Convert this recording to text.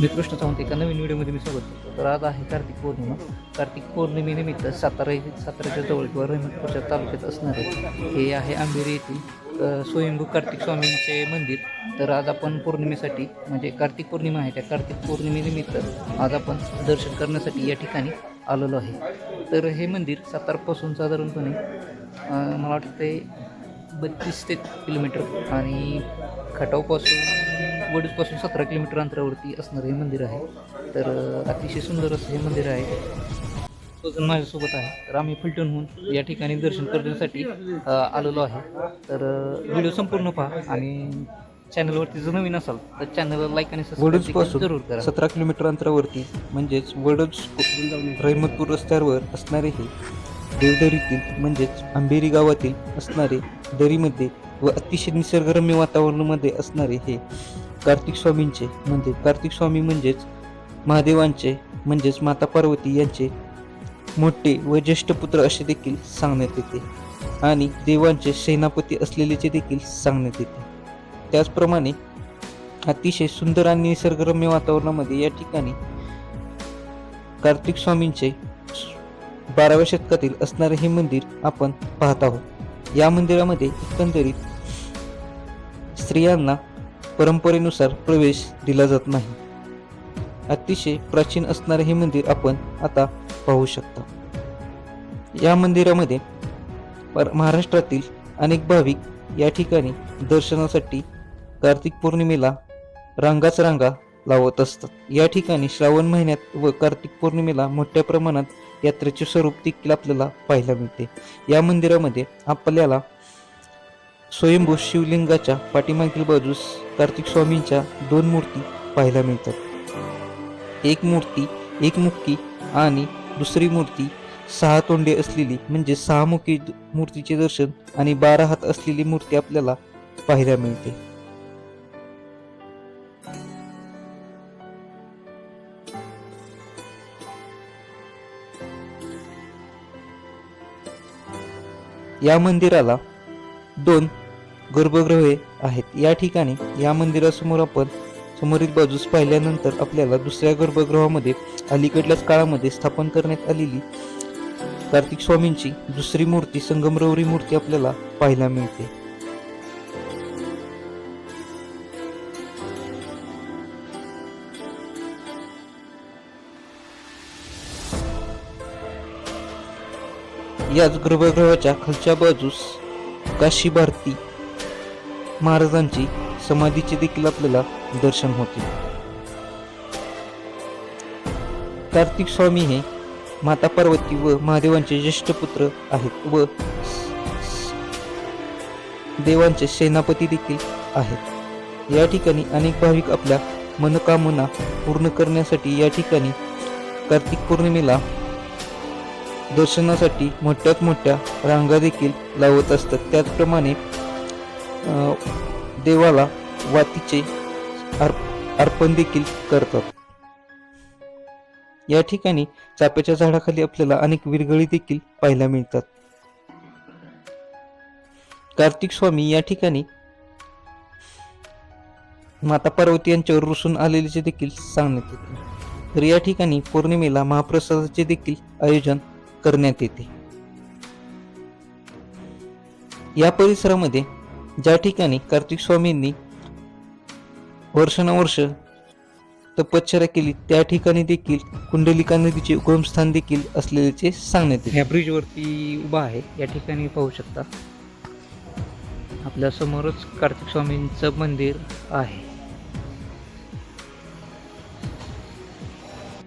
मी कृष्ण सावंत एका नवीन व्हिडिओमध्ये मी स्वागत करतो. तर आज आहे कार्तिक पौर्णिमा. कार्तिक पौर्णिमेनिमित्त सातारा साताराच्या जवळ किंवा रहमतपूरच्या तालुक्यात असणारे हे आहे आंबेरी येथील स्वयंभू कार्तिक स्वामींचे मंदिर. तर आज आपण पौर्णिमेसाठी म्हणजे कार्तिक पौर्णिमा आहे त्या कार्तिक पौर्णिमेनिमित्त आज आपण दर्शन करण्यासाठी या ठिकाणी आलेलो आहे. तर हे मंदिर सातारापासून साधारणपणे मला वाटतं ते बत्तीस ते किलोमीटर आणि खटावपासून वडूजपासून सतरा किलोमीटर अंतरावरती असणारं हे मंदिर आहे. तर अतिशय सुंदर असं हे मंदिर आहे. तो जण माझ्यासोबत आहे. तर आम्ही फलटणहून या ठिकाणी दर्शन करण्यासाठी आलेलो आहे. तर व्हिडिओ संपूर्ण पहा आणि चॅनलवरती जर नवीन असाल तर चॅनलला लाईक आणि सबस्क्राईब वडूज देखील पासून जरूर करा. सतरा किलोमीटर अंतरावरती म्हणजेच वडूज रहमतपूर रस्त्यावर असणारे हे देवदरीतील म्हणजेच आंबेरी गावातील असणारे दरीमध्ये व अतिशय निसर्गरम्य वातावरणामध्ये असणारे हे कार्तिक स्वामींचे मंदिर कार्तिक स्वामी म्हणजेच महादेवांचे म्हणजेच माता पार्वती यांचे मोठे व ज्येष्ठ पुत्र असे देखील सांगण्यात येते. आणि देवांचे सेनापती असलेलेचे देखील सांगण्यात येते. त्याचप्रमाणे अतिशय सुंदर आणि निसर्गरम्य वातावरणामध्ये या ठिकाणी कार्तिक स्वामींचे बाराव्या शतकातील असणारे हे मंदिर आपण पाहत आहोत. या मंदिरामध्ये एकंदरीत स्त्रियांना परंपरेनुसार प्रवेश दिला जात नाही. अतिशय प्राचीन असणारे हे मंदिर आपण आता पाहू शकता. या मंदिरामध्ये पर- महाराष्ट्रातील अनेक भाविक या ठिकाणी दर्शनासाठी कार्तिक पौर्णिमेला रांगाच रांगा लावत असतात. या ठिकाणी श्रावण महिन्यात व कार्तिक पौर्णिमेला मोठ्या प्रमाणात यात्रेचे स्वरूप देखील आपल्याला पाहायला मिळते. या मंदिरामध्ये आपल्याला स्वयंभू शिवलिंगाच्या पाठीमागील बाजूस कार्तिक स्वामींच्या दोन मूर्ती पाहायला मिळतात. एक मूर्ती एक मुक्की आणि दुसरी मूर्ती सहा तोंडे असलेली म्हणजे सहामुखी मूर्तीचे दर्शन आणि बारा हात असलेली मूर्ती आपल्याला पाहायला मिळते. या मंदिराला दोन गर्भगृहे आहेत. या ठिकाणी या मंदिरासमोर आपण समोरील बाजूस पाहिल्यानंतर आपल्याला दुसऱ्या गर्भगृहामध्ये अलीकडल्याच काळामध्ये स्थापन करण्यात आलेली कार्तिक स्वामींची दुसरी मूर्ती संगमरवरी मूर्ती आपल्याला पाहायला मिळते. याच गर्भगृहाच्या खालच्या बाजूस काशी भारती. महाराजांची समाधीचे देखील आपल्याला दर्शन होते. कार्तिक स्वामी हे माता पार्वती व महादेवांचे ज्येष्ठ पुत्र आहेत व देवांचे सेनापती देखील आहेत. या ठिकाणी अनेक भाविक आपल्या मनोकामना पूर्ण करण्यासाठी या ठिकाणी कार्तिक पौर्णिमेला दर्शनासाठी मोठ्यात मोठ्या रांगा देखील लावत असतात. त्याचप्रमाणे देवाला वातीचे अर्प अर्पण देखील करतात. या ठिकाणी चाप्याच्या झाडाखाली आपल्याला अनेक विरगळी देखील पाहायला मिळतात. कार्तिक स्वामी या ठिकाणी माता पार्वती यांच्यावर रुसून आलेल्याचे देखील सांगण्यात येते. तर या ठिकाणी पौर्णिमेला महाप्रसादाचे देखील आयोजन करण्यात येते. या परिसरामध्ये ज्या ठिकाणी कार्तिक स्वामींनी वर्षानुवर्ष तपश्चर्या केली त्या ठिकाणी देखील कुंडलिका नदीचे उगमस्थान देखील असलेल्याचे सांगण्यात येते. ह्या ब्रिजवरती उभा आहे या ठिकाणी पाहू शकता. आपल्या समोरच कार्तिक स्वामींचं मंदिर आहे.